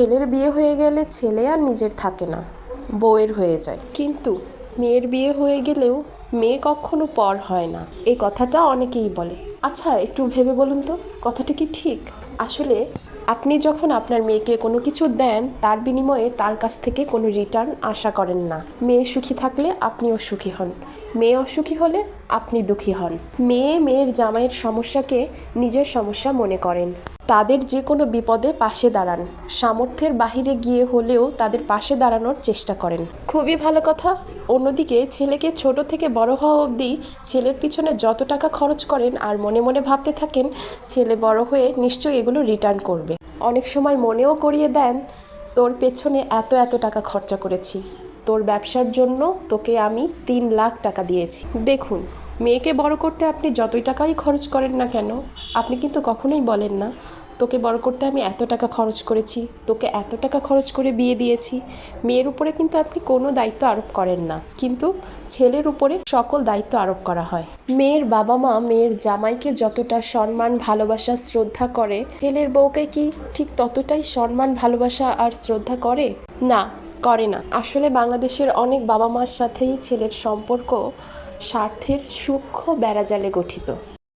ছেলের বিয়ে হয়ে গেলে ছেলে আর নিজের থাকে না, বউয়ের হয়ে যায়। কিন্তু মেয়ের বিয়ে হয়ে গেলেও মেয়ে কখনো পর হয় না। এই কথাটা অনেকেই বলে। আচ্ছা একটু ভেবে বলুন তো, কথাটা কি ঠিক? আসলে আপনি যখন আপনার মেয়েকে কোনো কিছু দেন, তার বিনিময়ে তার কাছ থেকে কোনো রিটার্ন আশা করেন না। মেয়ে সুখী থাকলে আপনিও সুখী হন। মেয়ে অসুখী হলে আপনি দুঃখী হন। মেয়ে মেয়ের জামাইয়ের সমস্যাকে নিজের সমস্যা মনে করেন। তাদের যে কোনো বিপদে পাশে দাঁড়ান। সামর্থ্যের বাহিরে গিয়ে হলেও তাদের পাশে দাঁড়ানোর চেষ্টা করেন। খুবই ভালো কথা। অন্যদিকে ছেলেকে ছোট থেকে বড় হওয়া অবধি ছেলের পিছনে যত টাকা খরচ করেন আর মনে মনে ভাবতে থাকেন, ছেলে বড় হয়ে নিশ্চয়ই এগুলো রিটার্ন করবে। অনেক সময় মনেও করিয়ে দেন, তোর পেছনে এত এত টাকা খরচা করেছি। তোর ব্যবসার জন্য তোকে আমি তিন লাখ টাকা দিয়েছি। দেখুন মেয়েকে বড় করতে আপনি যতই টাকাই খরচ করেন না কেন, আপনি কিন্তু কখনোই বলেন না, তোকে বড় করতে আমি এত টাকা খরচ করেছি, তোকে এত টাকা খরচ করে বিয়ে দিয়েছি। মেয়ের উপরে কিন্তু আপনি কোনো দায়িত্ব আরোপ করেন না, কিন্তু ছেলের উপরে সকল দায়িত্ব আরোপ করা হয়। মেয়ের বাবা মা মেয়ের জামাইকে যতটা সম্মান, ভালোবাসা, শ্রদ্ধা করে, ছেলের বউকে কি ঠিক ততটাই সম্মান, ভালোবাসা আর শ্রদ্ধা করে? না করে না। আসলে বাংলাদেশের অনেক বাবা মার সাথেই ছেলের সম্পর্ক স্বার্থের সূক্ষ্ম বেড়াজালে গঠিত।